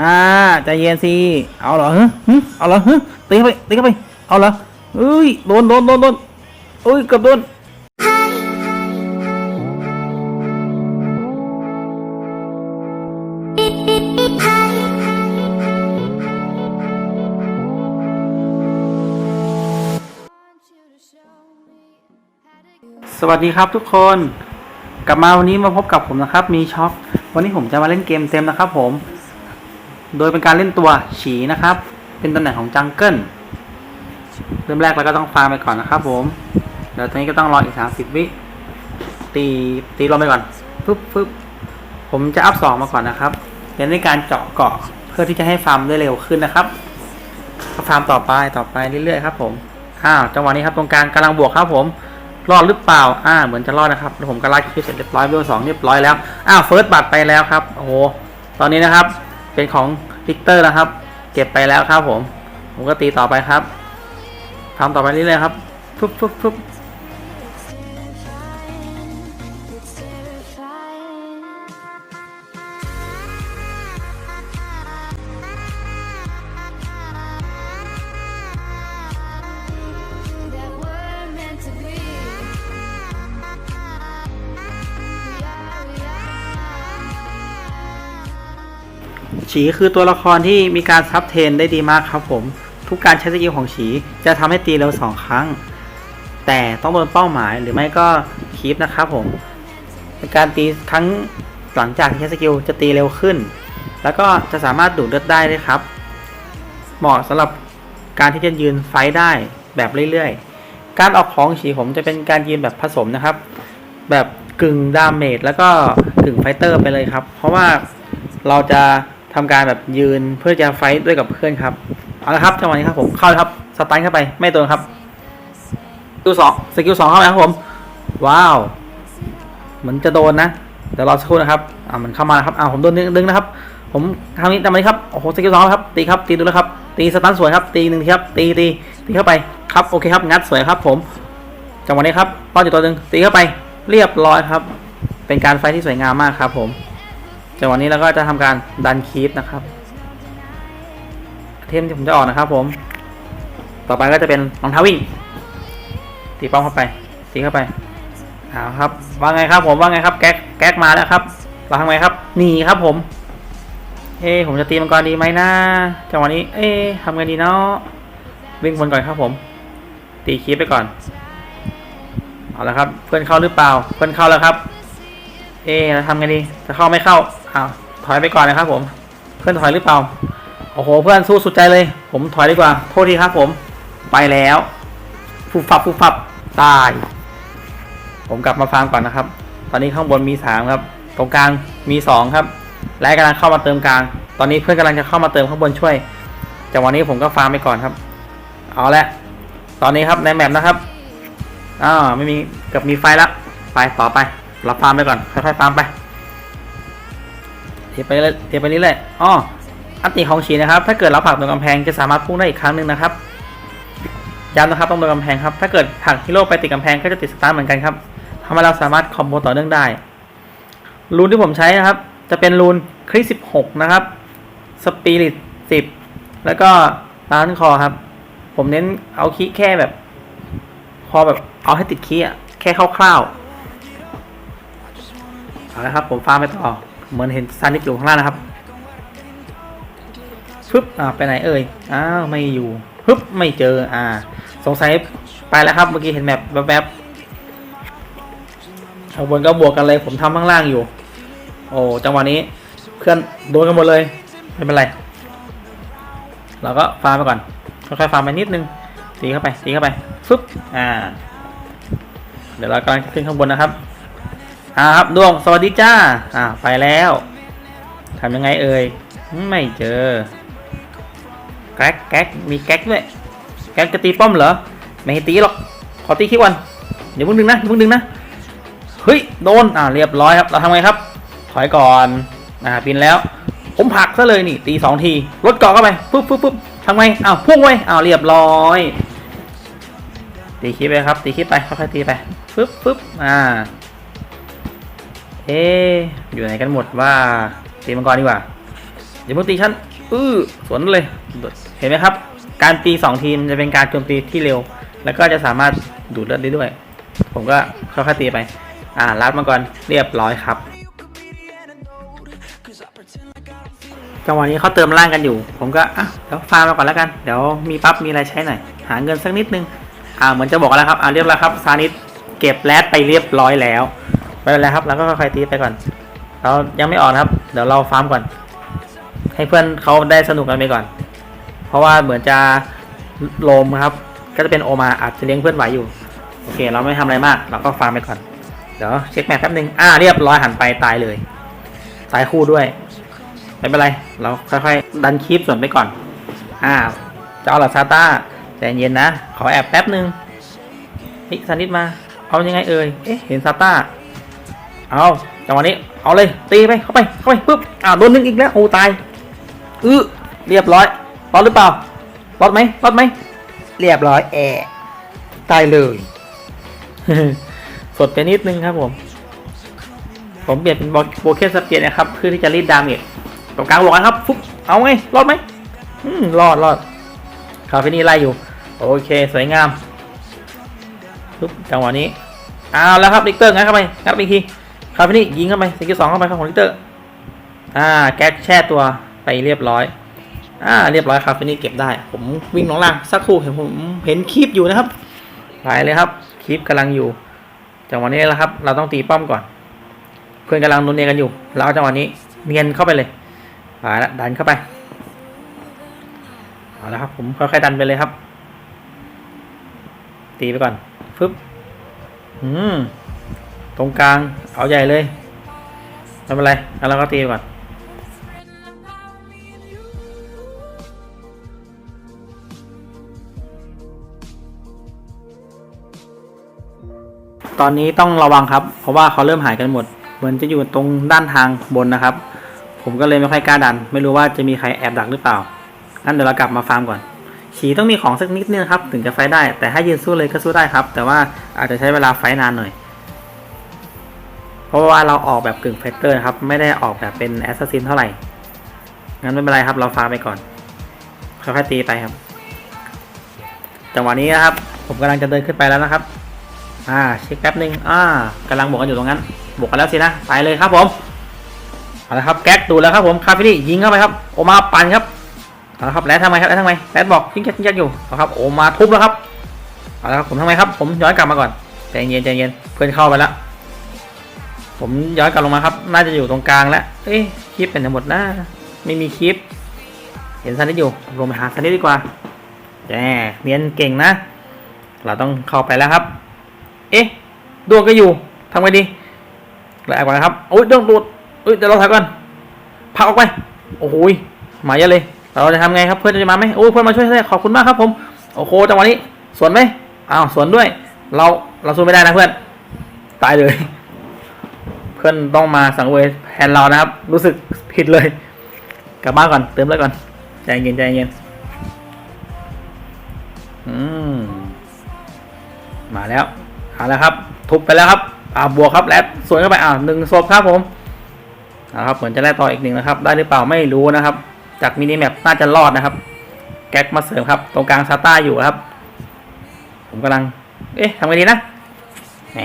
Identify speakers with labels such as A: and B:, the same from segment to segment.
A: อ่าใจเย็นสิเอาเหรอฮึฮึเอาเหรอฮึตีเข้าไปตีเข้าไปเอาเหรอเอ้ยโดนโดนโดนโดนเอ้ยเกือบโดนสวัสดีครับทุกคน กลับมาวันนี้มาพบกับผมนะครับ มีช็อปวันนี้ผมจะมาเล่นเกมเต็มนะครับผม โดยเป็นการเล่นตัวฉีนะครับ เป็นตำแหน่งของจังเกิลเริ่มแรกเราก็ต้องฟาร์มไปก่อนนะครับผมเดี๋ยวตอนนี้ก็ต้องรออีกสามสิบวิตีตีลงไปก่อนปึ๊บปึ๊บผมจะอัพสองมาก่อนนะครับเป็นในการเจาะเกาะเพื่อที่จะให้ฟาร์มได้เร็วขึ้นนะครับฟาร์มต่อไปต่อไปเรื่อยๆครับผมอ้าวจังหวะนี้ครับตรงกลางกำลังบวกครับผมรอดหรือเปล่า อ่า เหมือนจะรอดนะครับแล้วผมก็ไล่คลิปเสร็จเรียบร้อยเบลสองเรียบร้อยแล้ว อ้าว เฟิร์สบัตรไปแล้วครับ โอ้โห ตอนนี้นะครับ เป็นของลิกเตอร์นะครับ เก็บไปแล้วครับผม ผมก็ตีต่อไปครับทำต่อไปเรื่อยๆครับปุ๊บปุ๊บปุ๊บ ฉีคือตัวละครที่มีการซับเทนได้ดีมากครับผม ทุกการใช้สกิลของฉีจะทำให้ตีเร็วสองครั้ง แต่ต้องโดนเป้าหมายหรือไม่ก็คีปนะครับผมเป็นการตีครั้งหลังจากที่ใช้สกิลจะตีเร็วขึ้น แล้วก็จะสามารถดูดเลือดได้ด้วยครับ เหมาะสำหรับการที่จะยืนไฟได้แบบเรื่อยๆ การออกของฉีผมจะเป็นการยืนแบบผสมนะครับ แบบกึ่งดาเมจแล้วก็กึ่งไฟเตอร์ไปเลยครับ เพราะว่าเราจะ ทำการแบบยืนเพื่อจะไฟท์ด้วยกับเพื่อนครับ เอาละครับจังหวะนี้ครับผมเข้าเลยครับสตันเข้าไปไม่โดนครับสกิลสองสกิลสองเข้าไปครับผม ว้าวเหมือนจะโดนนะเดี๋ยวรอสักครู่นะครับอ่ามันเข้ามาครับอ่าผมโดนดึงดึงนะครับ ผมทำนี้ทำนี้ครับโอ้โหสกิลสองครับตีครับตีดูแล้วครับตีสตันสวยครับตีหนึ่งทีครับตีตีตีเข้าไปครับโอเคครับงัดสวยครับ ผมจังหวะนี้ครับป้อนอยู่ตัวหนึ่งตีเข้าไปเรียบร้อยครับ เป็นการไฟท์ที่สวยงามมากครับผม จังหวะนี้เราก็จะทำการดันคีปนะครับเทมที่ผมจะออกนะครับผม ต่อไปก็จะเป็นรองเท้าวิ่ง ตีป้อมเข้าไป ตีเข้าไปเอาครับ ว่าไงครับผม ว่าไงครับ แก๊ก แก๊กมาแล้วครับ เราทำไงครับ หนีครับผม เอ๊ะผมจะตีมังกรดีไหมนะจังหวะนี้ เอ๊ะทำไงดีเนาะ วิ่งบนก่อนครับผม ตีคีปไปก่อน เอาละครับ เพื่อนเข้าหรือเปล่า เพื่อนเข้าแล้วครับ เอ๊ะเราทำไงดี จะเข้าไม่เข้า อ้าวถอยไปก่อนนะครับผม เพื่อนถอยหรือเปล่า โอ้โห เพื่อนสู้สุดใจเลย ผมถอยดีกว่า โทษทีครับผม ไปแล้วฟุบฟับฟุบฟับ ตาย ผมกลับมาฟาร์มก่อนนะครับ ตอนนี้ข้างบนมีสามครับ ตรงกลางมีสองครับ และกำลังเข้ามาเติมกลาง ตอนนี้เพื่อนกำลังจะเข้ามาเติมข้างบนช่วยจากวันนี้ผมก็ฟาร์มไปก่อนครับ เอาละ ตอนนี้ครับในแมปนะครับอ้าไม่มีเกับมีไฟแล้ว ไปต่อไปเราฟาร์มไปก่อน ค่อยๆฟาร์มไป เทไปเลยเทไปนี้เลยอ๋ออันติของฉีนะครับ ถ้าเกิดเราผักโดนกำแพงจะสามารถพุ่งได้อีกครั้งหนึ่งนะครับย้ำนะครับต้องโดนกำแพงครับ ถ้าเกิดผักฮีโร่ไปติดกำแพงก็จะติดสตาร์เหมือนกันครับทำให้เราสามารถคอมโบต่อเนื่องได้ รูนที่ผมใช้นะครับ จะเป็นรูนคริส16นะครับ สปิริต10แล้วก็ร้านคอครับ ผมเน้นเอาคีแค่แบบพอแบบเอาให้ติดคีอะแค่คร่าวๆเอาละครับ ผมฟาร์มไปต่อ เหมือนเห็นซันนิกอยู่ข้างล่างนะครับปึ๊บอ่าไปไหนเอ่ยอ้าวไม่อยู่ปึ๊บไม่เจออ่า สงสัยไปแล้วครับเมื่อกี้เห็นแมปแวบๆข้างบนก็บวกกันเลยผมทำข้างล่างอยู่ โอ้จังหวะนี้เพื่อนโดนกันหมดเลยไม่เป็นไรเราก็ฟาร์มไปก่อนค่อยๆฟาร์มไปนิดนึงตีเข้าไปตีเข้าไปฟึบอ่า เดี๋ยวเรากำลังจะขึ้นข้างบนนะครับ อ่าครับดวงสวัสดีจ้า อ่าไปแล้วทำยังไงเอ่ยไม่เจอแก๊กแก๊กมีแก๊กด้วยแก๊กจะตีป้อมเหรอไม่ให้ตีหรอกขอตีคิดวันเดี๋ยวมึงดึงนะเดี๋ยวมึงดึงนะเฮ้ยโดนอ่าเรียบร้อยครับเราทำไงครับ ถอยก่อนอ่าปินแล้ว ผมผลักซะเลยนี่ตีสองทีรถเกาะเข้าไปปุ๊บปุ๊บปุ๊บทำไงอ้าวพุ่งไว้อ้าวเรียบร้อยตีคลิปไปครับตีคลิปไปค่อยๆตีไปปุ๊บปุ๊บอ่า เอ๊อยู่ไหนกันหมดว่าตีมังกรดีกว่าอย่าเพิ่งตีฉันอื้อสวนเลย เห็นไหมครับ การตีสองทีมจะเป็นการโจมตีที่เร็ว แล้วก็จะสามารถดูดเลือดได้ด้วย ผมก็ค่อยๆตีไป อ่ารัดมาก่อนเรียบร้อยครับจังหวะนี้เขาเติมร่างกันอยู่ ผมก็อะเดี๋ยวฟาร์มมาก่อนแล้วกัน เดี๋ยวมีปั๊บมีอะไรใช้หน่อย หาเงินสักนิดนึง อ่าเหมือนจะบอกแล้วครับ อ่าเรียบร้อยครับ ซานิสเก็บแรดไปเรียบร้อยแล้ว ไม่เป็นไรครับ แล้วก็ค่อยๆตีไปก่อน เรายังไม่ออกนครับ เดี๋ยวเราฟาร์มก่อน ให้เพื่อนเขาได้สนุกกันไปก่อน เพราะว่าเหมือนจะโลมครับ ก็จะเป็นโอมาอาจจะเลี้ยงเพื่อนไหวอยู่ โอเค เราไม่ทำอะไรมาก เราก็ฟาร์มไปก่อน เดี๋ยวเช็คแมปแป๊บนึง อ่า เรียบร้อยหันไปตายเลย ตายคู่ด้วย ไม่เป็นไร เราค่อยๆดันคีปส่วนไปก่อน อ่าจะเอาหลักซาต้าแต่เย็นนะ ขอแอบแป๊บนึงเฮ้ยซานิดมา เอายังไงเอ่ย เอ๊ะ เห็นซาต้า เอาจังหวะนี้เอาเลยตีไปเข้าไปเข้าไปปุ๊บอ่าโดนนึงอีกแล้วโอ้ตายอื้อเรียบร้อยรอดหรือเปล่ารอดไหมรอดไหมเรียบร้อยแอะตายเลยสดไปนิดนึงครับผม ผมเปลี่ยนเป็นโบเคนสเปียร์นะครับเพื่อที่จะรีดดาเมจตรงกลางหลอกนะครับฟุ๊บเอาไงรอดไหมอืมรอดรอดคาเฟนี่ไล่อยู่ โอเคสวยงามปุ๊บจังหวะนี้เอาแล้วครับลิกเตอร์งัดเข้าไปงัดไปอีกที คาเฟนี่ยิงเข้าไปสกิลสองเข้าไปครับของลิเตอร์อ่าแก๊กแช่ตัวไปเรียบร้อย อ่า เรียบร้อยคาเฟนี่เก็บได้ ผมวิ่งลงล่างสักครู่เห็นผมเห็นคลิปอยู่นะครับไหลเลยครับคลิปกำลังอยู่จังหวะนี้แหละครับ เราต้องตีป้อมก่อน เพื่อนกำลังนุนเนียกันอยู่เราเอาจังหวะนี้เนียนเข้าไปเลยไปละดันเข้าไปเอาละครับ ผมค่อยๆดันไปเลยครับ ตีไปก่อนฟึบอืม ตรงกลาง เอาใหญ่เลยไม่เป็นไรแล้วเราก็ตีก่อนตอนนี้ต้องระวังครับ เพราะว่าเขาเริ่มหายกันหมด เหมือนจะอยู่ตรงด้านทางบนนะครับ ผมก็เลยไม่ค่อยกล้าดัน ไม่รู้ว่าจะมีใครแอบดักหรือเปล่า งั้นเดี๋ยวเรากลับมาฟาร์มก่อน ฉีต้องมีของสักนิดนึงครับ ถึงจะไฟได้ แต่ถ้ายืนสู้เลยก็สู้ได้ครับ แต่ว่าอาจจะใช้เวลาไฟนานหน่อย เพราะว่าเราออกแบบกึ่งไฟเตอร์นะครับ ไม่ได้ออกแบบเป็นแอสซัสซินเท่าไหร่ งั้นไม่เป็นไรครับ เราฟาร์มไปก่อน ค่อยๆตีไปครับ จังหวะนี้นะครับ ผมกำลังจะเดินขึ้นไปแล้วนะครับ อ่าเช็คแป๊บนึง อ่ากำลังบวกกันอยู่ตรงนั้น บวกกันแล้วสินะ ไปเลยครับผม เอาละครับ แก๊กดูแล้วครับผม คาฟินี่ยิงเข้าไปครับ โอมาปั่นครับ เอาละครับ แล้วทำไมครับแล้วทำไมแรดบอกยิงแก๊กยิงแก๊กอยู่เอาครับ โอมาทุบแล้วครับ เอาละครับ ผมทำไมครับ ผมย้อนกลับมาก่อน ใจเย็นใจเย็น เพื่อนเข้าไปแล้ว ผมย้อนกลับลงมาครับ น่าจะอยู่ตรงกลางแล้วเอ้ยคลิปเป็นทั้งหมดนะไม่มีคลิป เห็นซันนิดอยู่ลงไปหาซันนิดดีกว่าแหมเนียนเก่งนะ เราต้องเข้าไปแล้วครับ เอ๊ะดวงก็อยู่ทำไงดีแลกก่อนครับโอ้ยดวงดูดเอ้ยเดี๋ยวเราถอยก่อนพักออกไปโอ้โหยมาเยอะเลย เราจะทำไงครับเพื่อนจะมาไหมโอ้เพื่อนมาช่วยได้ขอบคุณมากครับผมโอ้โหจังหวะนี้สวนไหมอ้าวสวนด้วย เราเราสู้ไม่ได้นะเพื่อนตายเลย เพื่อนต้องมาสังเวยแทนเรานะครับ รู้สึกผิดเลย กลับบ้านก่อนเติมเลยก่อนใจเย็นใจเย็นอืมมาแล้วเอาแล้วครับ ทุบไปแล้วครับอ่าบวกครับแล้วสวนเข้าไปอ่าหนึ่งศพครับผมเอาครับเหมือนจะได้ต่ออีกหนึ่งนะครับ ได้หรือเปล่าไม่รู้นะครับ จากมินิแมปน่าจะรอดนะครับ แก๊กมาเสริมครับ ตรงกลางซาต้าอยู่ครับ ผมกำลัง เอ๊ะทำไงดีนะแหม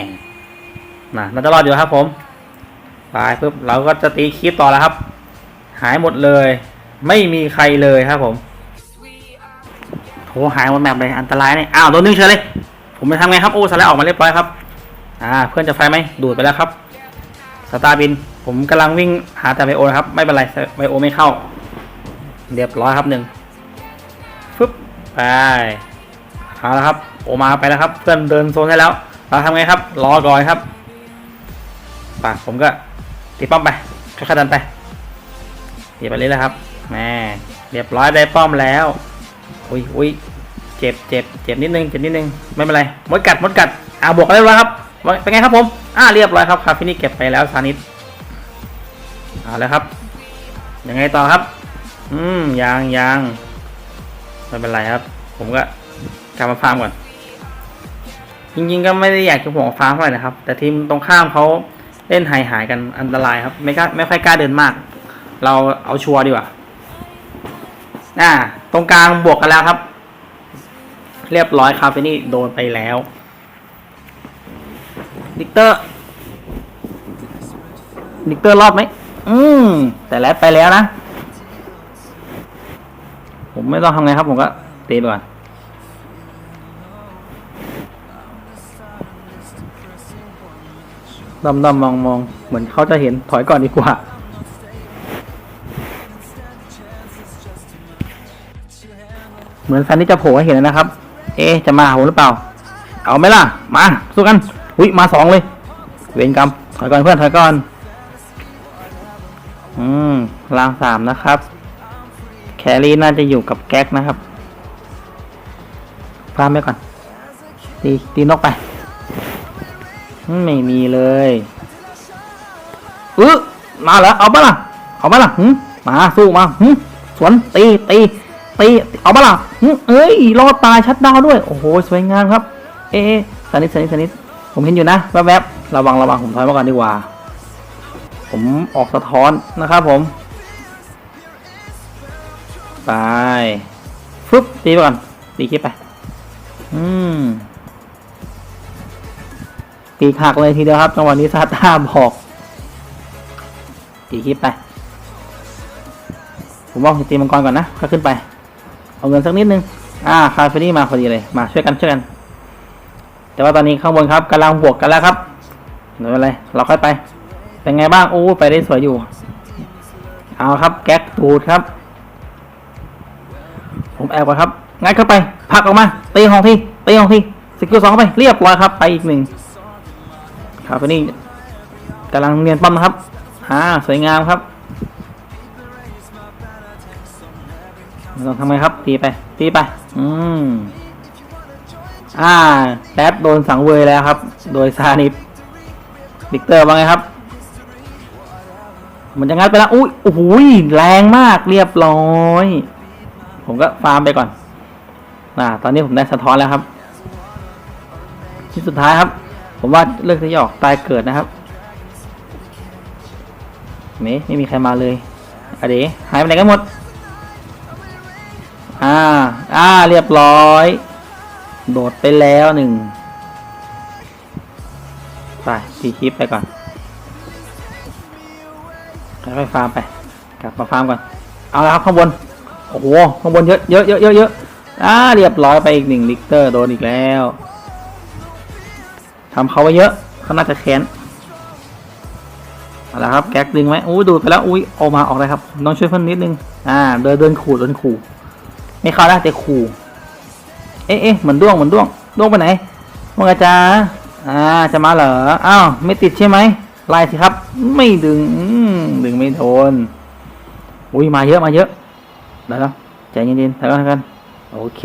A: น่ะน่าจะรอดอยู่ครับผม ตายปุ๊บเราก็จะตีคลิปต่อแล้วครับ หายหมดเลย ไม่มีใครเลยครับผมโหหายหมดแมปเลยอันตรายเนี่ยอ้าวโดนนึงเฉยเลย ผมจะทำไงครับโอ้สไลด์ออกมาเรียบร้อยครับ อ่า เพื่อนจะไฟไหมดูดไปแล้วครับสตาร์บิน ผมกำลังวิ่งหาแต่ไบโอนะครับ ไม่เป็นไรไบโอไม่เข้า เรียบร้อยครับหนึ่งฟึบไปเอาละครับ โอมาไปแล้วครับ เพื่อนเดินโซนได้แล้ว เราทำไงครับ รอก่อนครับป่ะผมก็ ตีป้อมไปค่อยๆดันไปตีไปเรื่อยๆครับแหมเรียบร้อยได้ป้อมแล้วอุ้ยอุ้ยเจ็บเจ็บเจ็บนิดนึงเจ็บนิดนึงไม่เป็นไรมดกัดมดกัดอ่าบวกกันเรียบร้อยครับเป็นไงครับผมอ่าเรียบร้อยครับคาฟินี่เก็บไปแล้วซานิดเอาแล้วครับยังไงต่อครับ อืมยังยังไม่เป็นไรครับ ผมก็กลับมาฟาร์มก่อน จริงๆก็ไม่ได้อยากจะห่วงฟาร์มเท่าไหร่นะครับ แต่ทีมตรงข้ามเขา เล่นหายหายกันอันตรายครับไม่กล้าไม่ค่อยกล้าเดินมาก เราเอาชัวร์ดีกว่าอ่า ตรงกลางบวกกันแล้วครับ เรียบร้อยคาเฟนี่โดนไปแล้วดิกเตอร์ดิกเตอร์รอดไหมอืม แต่แล้วไปแล้วนะ ผมไม่ต้องทำไงครับ ผมก็ตีไปก่อน ดำดำมองมองเหมือนเขาจะเห็นถอยก่อนดีกว่า เหมือนซันนี่จะโผล่ให้เห็นนะครับ เอ๊จะมาหาผมหรือเปล่า เอาไหมล่ะ มาสู้กันอุ้ยมาสองเลย เวรกรรมถอยก่อนเพื่อนถอยก่อน อืมรางสามนะครับ แครี่น่าจะอยู่กับแก๊กนะครับฟาร์มไปก่อนตีตีนกไป ไม่มีเลยเออมาแล้วเอาปะล่ะเอาปะล่ะหึมาสู้มาหึสวนตีตีตีเอาปะล่ะหึเอ้ยรอดตายชัดดาวด้วยโอ้โหสวยงามครับ เอสนิทสนิทสนิทผมเห็นอยู่นะแวบๆระวังระวังผมถอยมาก่อนดีกว่า ผมออกสะท้อนนะครับผมไปฟึบตีไปก่อนตีคลิปไป อืม ปีกหักเลยทีเดียวครับจังหวะนี้ซาต้าบอกตีคลิปไป ผมว่าตีมังกรก่อนนะค่อยขึ้นไป เอาเงินสักนิดนึง อ่าคาเฟนี่มาพอดีเลย มาช่วยกันช่วยกัน แต่ว่าตอนนี้ข้างบนครับกำลังบวกกันแล้วครับไม่เป็นไรเราค่อยไป เป็นไงบ้างโอ้ไปได้สวยอยู่ เอาครับ แก๊กตูดครับ ผมแอบก่อนครับ งัดเข้าไปผลักออกมาตีของที่ตีของที่สกิลสองเข้าไป เรียบร้อยครับ ไปอีกหนึ่ง ครับนนี้กำลังเรียนปั๊มนะครับอ่าสวยงามครับต้องทำไงครับตีไปตีไป อืมอ่าแดดโดนสังเวยแล้วครับ โดยซานิปดิกเตอร์ว่าไงครับ มันจะงัดไปแล้วอุ้ยโอ้โหแรงมากเรียบร้อย ผมก็ฟาร์มไปก่อนน่าตอนนี้ผมได้สะท้อนแล้วครับ ที่สุดท้ายครับ ผมว่าเลือกที่จะออกตายเกิดนะครับเมไม่มีใครมาเลยอะเดหายไปไหนกันหมด อ่า อ่า เรียบร้อย โดดไปแล้วหนึ่ง ไปตีคลิปไปก่อนค่อยๆฟาร์มไป กลับมาฟาร์มก่อน เอาละครับข้างบน โอ้โห ข้างบนเยอะเยอะเยอะเยอะเยอะอ่า เรียบร้อยไปอีกหนึ่งลิกเตอร์โดนอีกแล้ว ทำเขาไว้เยอะเขาน่าจะแค้นเอาละครับแก๊กดึงไหมอุ้ยดูดไปแล้วอุ้ยออกมาออกเลยครับน้องช่วยเพิ่มนิดนึงอ่าเดินเดินขู่เดินขู่ไม่เข้าได้แต่ขู่เอ๊ะเอ๊ะเหมือนด้วงเหมือนด้วงด้วงไปไหนว่าไงจ๊ะอ่าจะมาเหรออ้าวไม่ติดใช่ไหมไล่สิครับ ไม่ดึงดึงไม่โดนอุ้ยมาเยอะมาเยอะเดี๋ยวใจเย็นๆถอยก่อนถอยกันโอเค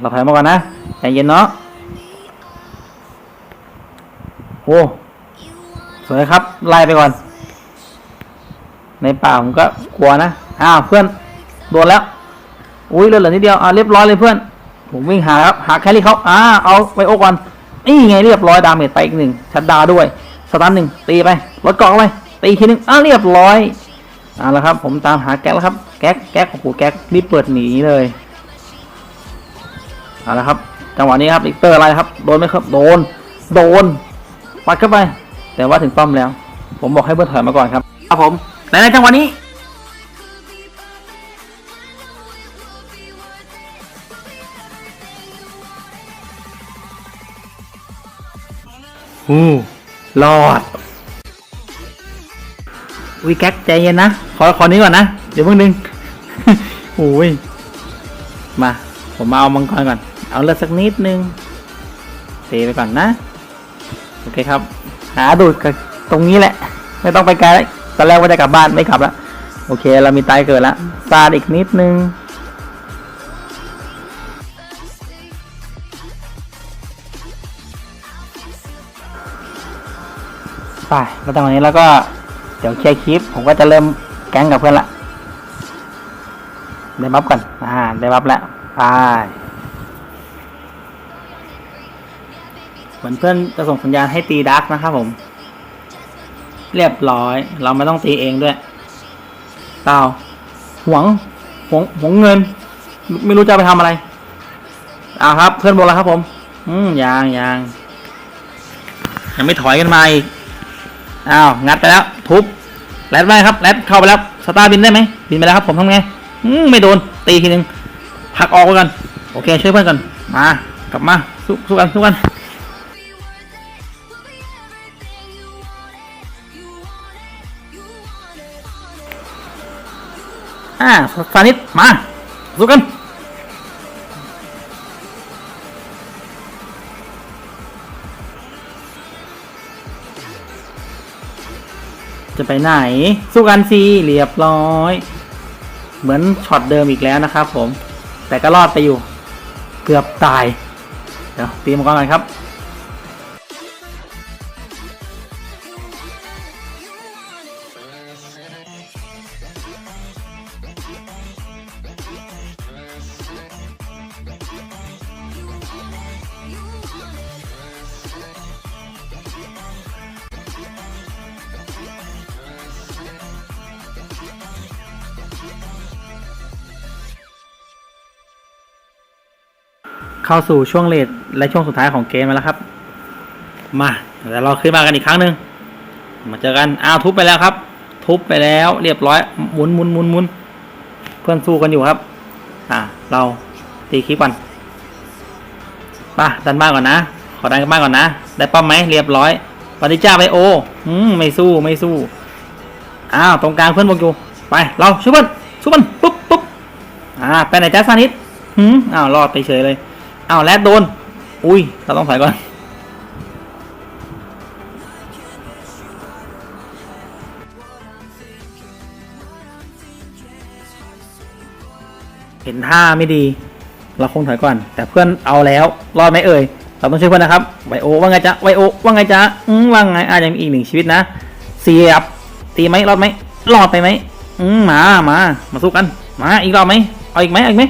A: เราถอยมาก่อนนะใจเย็นเนาะ โอ้สวยครับ ไล่ไปก่อน ในป่าผมก็กลัวนะ อ้าวเพื่อน โดนแล้ว อุ้ยเหลือเหลือนิดเดียว อ่าเรียบร้อยเลยเพื่อน ผมวิ่งหาครับ หาแคลรี่เขาอ่า เอาไวโอก่อน นี่ไงเรียบร้อยดาเมจไปอีกหนึ่งชัดดาด้วย สตันหนึ่งตีไป ลดเกาะเข้าไป ตีอีกทีหนึ่งอ่าเรียบร้อยเอาละครับ ผมตามหาแก๊กแล้วครับ แก๊ก แก๊กโอ้โหแก๊กรีบเปิดหนีเลยเอาละครับ จังหวะนี้ครับลิกเตอร์อะไรครับ โดนไหมครับ โดน โดน ปัดเข้าไป แต่ว่าถึงป้อมแล้ว ผมบอกให้เพื่อนถอยมาก่อนครับครับผมแต่ในจังหวะนี้ฮู้รอดอุ้ยแก๊กใจเย็นนะ ขอขอนี้ก่อนนะ เดี๋ยวเพิ่งดึงโอ้ยมา ผมมาเอามังกรก่อน เอาเลือดสักนิดนึงเทไปก่อนนะ โอเคครับ หาดูดตรงนี้แหละ ไม่ต้องไปไกลแล้วตอนแรกว่าจะกลับบ้านไม่กลับแล้วโอเค เรามีตายเกิดแล้วซาดอีกนิดนึงไปแล้วตอนนี้แล้วก็ เดี๋ยวเคลียร์คลิป ผมก็จะเริ่มแก๊งกับเพื่อนละ ได้บัฟก่อน อ่า ได้บัฟแล้วไป เห มือนเพื่อนจะส่งสัญญาณให้ตีดาร์กนะครับผม เรียบร้อย เราไม่ต้องตีเองด้วยเปล่าหวงหวงหวงเงิน ไม่รู้จะไปทำอะไรเอาครับ เพื่อนบอกแล้วครับผม อืมยางยางยังไม่ถอยกันมาอีกอ้าวงัดไปแล้ว ทุบแรดไปครับแรดเข้าไปแล้วสตาร์บินได้ไหมบินไปแล้วครับผมทำไงอืมไม่โดนตีทีนึงผลักออกก่อนโอเคช่วยเพื่อนก่อนมากลับมาสู้สู้กันสู้กัน อ่าฟานิดมาสู้กันจะไปไหน สู้กันสิเรียบร้อย เหมือนช็อตเดิมอีกแล้วนะครับผม แต่ก็รอดไปอยู่ เกือบตาย เดี๋ยวตีมังกรกันครับ เข้าสู่ช่วงเลทและช่วงสุดท้ายของเกมมาแล้วครับ มาเดี๋ยวเราขึ้นมากันอีกครั้งหนึ่งมาเจอกันอ้าวทุบไปแล้วครับ ทุบไปแล้วเรียบร้อยหมุนหมุนหมุนหมุนเพื่อนสู้กันอยู่ครับ อ่าเราตีคลิปก่อนป่ะดันบ้านก่อนนะขอดันกันบ้านก่อนนะได้ป้อมไหมเรียบร้อยปฏิจ้าไปโออืมไม่สู้ไม่สู้อ้าวตรงกลางเพื่อนบอกอยู่ไปเราช่วยเพื่อนช่วยมันปุ๊บปุ๊บอ่าไปไหนจ้าซานิดหืมอ้าวรอดไปเฉยเลย อ้าวแรดโดน อุ้ย เราต้องถอยก่อน เห็นท่าไม่ดี เราคงถอยก่อน แต่เพื่อนเอาแล้ว รอดไหมเอ่ย เราต้องช่วยเพื่อนนะครับ ไวโอว่าไงจ๊ะ ไวโอว่าไงจ๊ะอืมว่าไงอะยังมีอีกหนึ่งชีวิตนะเสียบ ตีไหมรอดไหมรอดไปไหมอืมมา มา มาสู้กัน มา อีกรอบไหม เอาอีกไหมเอาอีกไหม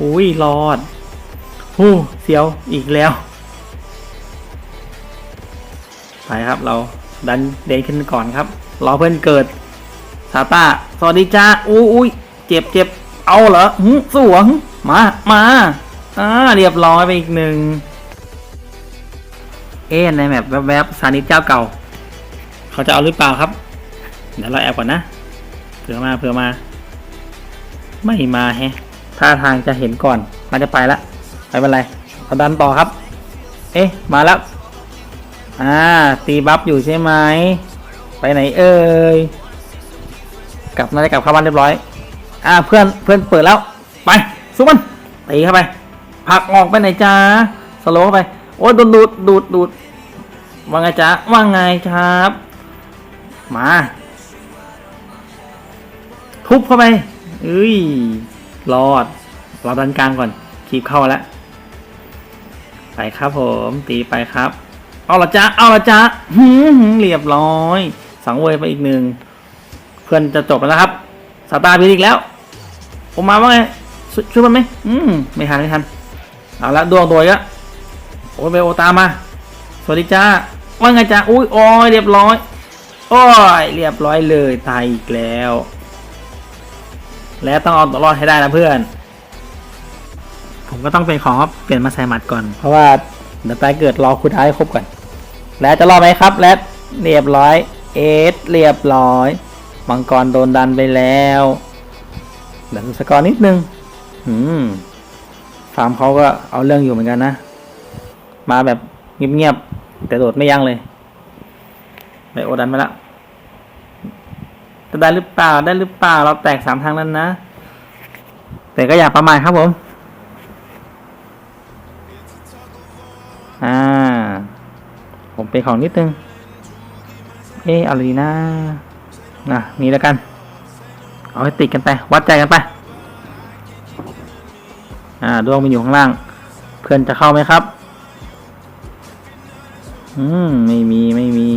A: อุ้ย รอด ฮู้เสียวอีกแล้ว ไปครับเราดันเดนขึ้นก่อนครับรอเพื่อนเกิดซาต้าสวัสดีจ้าอุ้ยอุ้ยเจ็บเจ็บเอาเหรอหึสู้เหรอหึมามาอ่าเรียบร้อยไปอีกหนึ่งเอ๊ในแมปแวบๆซานิเจ้าเก่า เขาจะเอาหรือเปล่าครับ เดี๋ยวเราแอบก่อนนะเผื่อมาเผื่อมา ไม่มาแฮะท่าทางจะเห็นก่อน มันจะไปละ ไม่เป็นไรเราดันต่อครับ เอ๊ะ มาแล้ว อ่า ตีบัฟอยู่ใช่ไหม ไปไหนเอ่ย กลับน่าจะกลับเข้าบ้านเรียบร้อย อ่า เพื่อน เพื่อนเปิดแล้ว ไปสู้มัน ตีเข้าไปผลักออกไปไหนจ้าสโลว์เข้าไป โอ้ยโดนดูดดูดดูดว่าไงจ้าว่าไงครับ มา ทุบเข้าไปเอ้ย รอด เราดันกลางก่อนคีบเข้าแล้ว ไปครับผมตีไปครับ เอาละจ้าเอาละจ้าหืมเรียบร้อย สังเวยไปอีกหนึ่งเพื่อนจะจบแล้วครับสตาร์บินอีกแล้ว ผมมาว่าไงชช่วยมันไหมอืมไม่ทันไม่ทันเอาละดวงตัวอีกแล้วโอ้ยไปโอตามมา สวัสดีจ้าว่าไงจ้าอุ้ยโอ้ยเรียบร้อยโอ้ยเรียบร้อยเลยตายอีกแล้ว แล้วต้องเอาตัวรอดให้ได้นะเพื่อน ผมก็ต้องเป็นของเปลี่ยนมาใส่หมัดก่อน เพราะว่าเดี๋ยวตายเกิดรอคุณท้ายครบก่อน แล้วจะรอไหมครับ แล้วเรียบร้อย เอสเรียบร้อย มังกรโดนดันไปแล้วเดี๋ยวสกอร์นิดนึงอืมฟาร์มเขาก็เอาเรื่องอยู่เหมือนกันนะ มาแบบเงียบๆ แต่โดดไม่ยั้งเลยไปโอดันมาแล้วจะได้หรือเปล่าได้หรือเปล่าเราแตกสามทางนั้นนะ แต่ก็อย่าประมาทครับผม อ่า ผมเป็นของนิดนึง เอออะไรดีนะนะนี่แล้วกัน เอาให้ติดกันไป วัดใจกันไป อ่าดวงมันอยู่ข้างล่าง เพื่อนจะเข้าไหมครับ อืม ไม่มี ไม่มี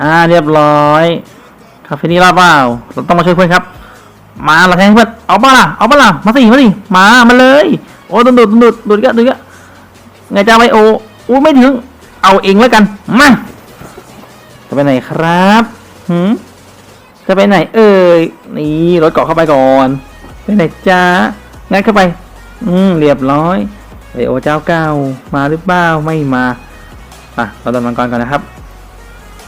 A: อ่า เรียบร้อยคาเฟนี่รอดเปล่าเราต้องมาช่วยเพื่อนครับ มาเราแทงเพื่อน เอาเปล่าล่ะ เอาเปล่าล่ะ มาสิ มาสิ มา มาเลย โอ้ดูดดูดดูดดูดก็ดูดก็ ไงจ้าไวโออู้ไม่ถึง เอาเองแล้วกันมาจะไปไหนครับหืมจะไปไหน เอ่ยนี่รถเกาะเข้าไปก่อนไปไหนจ้างั้นเข้าไป อืมเรียบร้อยไอโอเจ้าเก้ามาหรือเปล่าไม่มาอะเราโดนมังกรก่อนนะครับ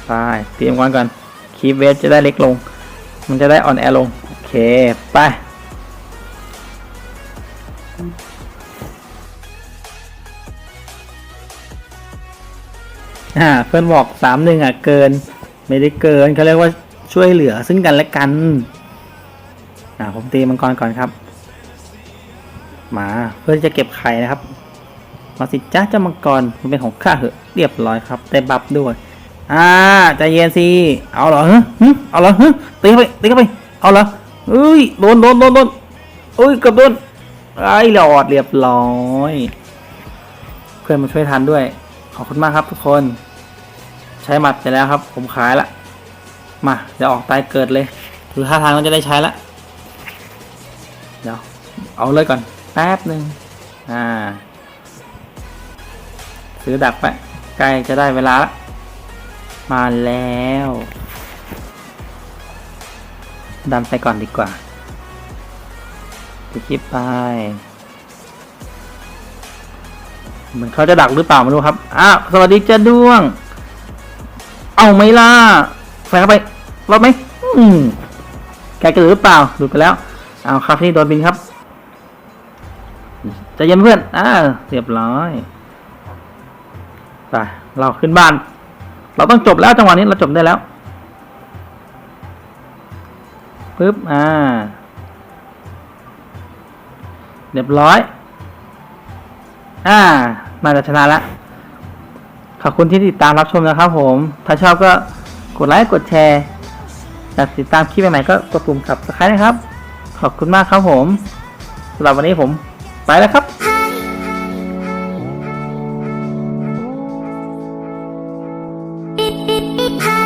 A: ไปเตรียมก่อนก่อนคีบเวสจะได้เล็กลง มันจะได้อ่อนแอลง โอเค ไป อ่าเพื่อนบอกสามหนึ่งอะเกิน ไม่ได้เกินเขาเรียกว่าช่วยเหลือซึ่งกันและกันอ่าผมตีมังกรก่อนครับ มาเพื่อจะเก็บไข่นะครับมาสิจ้าเจ้ามังกรมันเป็นของข้าเหอะเรียบร้อยครับได้บัฟด้วยอ่าใจเย็นสิเอาเหรอฮะหึเอาเหรอฮะตีเข้าไปตีเข้าไปเอาเหรอเอ้ยโดนโดนโดนโดนเอ้ยเกับโดนไอ้หลอดเรียบร้อย เพื่อนมาช่วยทันด้วย ขอบคุณมากครับทุกคน ใช้หมัดไปแล้วครับ ผมขายละ มาเดี๋ยวออกตายเกิดเลยคือท่าทางก็จะได้ใช้ละ เดี๋ยว เอาเลยก่อน แป๊บหนึ่งอ่า ซื้อดักไปใกล้จะได้เวลาละ มาแล้วดันไปก่อนดีกว่าไปคลิปไป เหมือนเขาจะดักหรือเปล่าไม่รู้ครับอ้าวสวัสดีเจ้าด้วง เอาไหมล่ะใส่เข้าไปรอดไหมอืมแกเกิดหรือเปล่าดูไปแล้วเอาครับที่โดนบินครับจะเย็นเพื่อนอ่าเรียบร้อยไปเราขึ้นบ้าน เราต้องจบแล้วจังหวะนี้เราจบได้แล้วปึ๊บอ่า เรียบร้อย อ่า น่าจะชนะแล้วขอบคุณที่ติดตามรับชมนะครับผม ถ้าชอบก็กดไลค์กดแชร์อยากติดตามคลิปใหม่ๆก็กดปุ่มขับสไครต์นะครับ ขอบคุณมากครับผมสำหรับวันนี้ผมไปแล้วครับ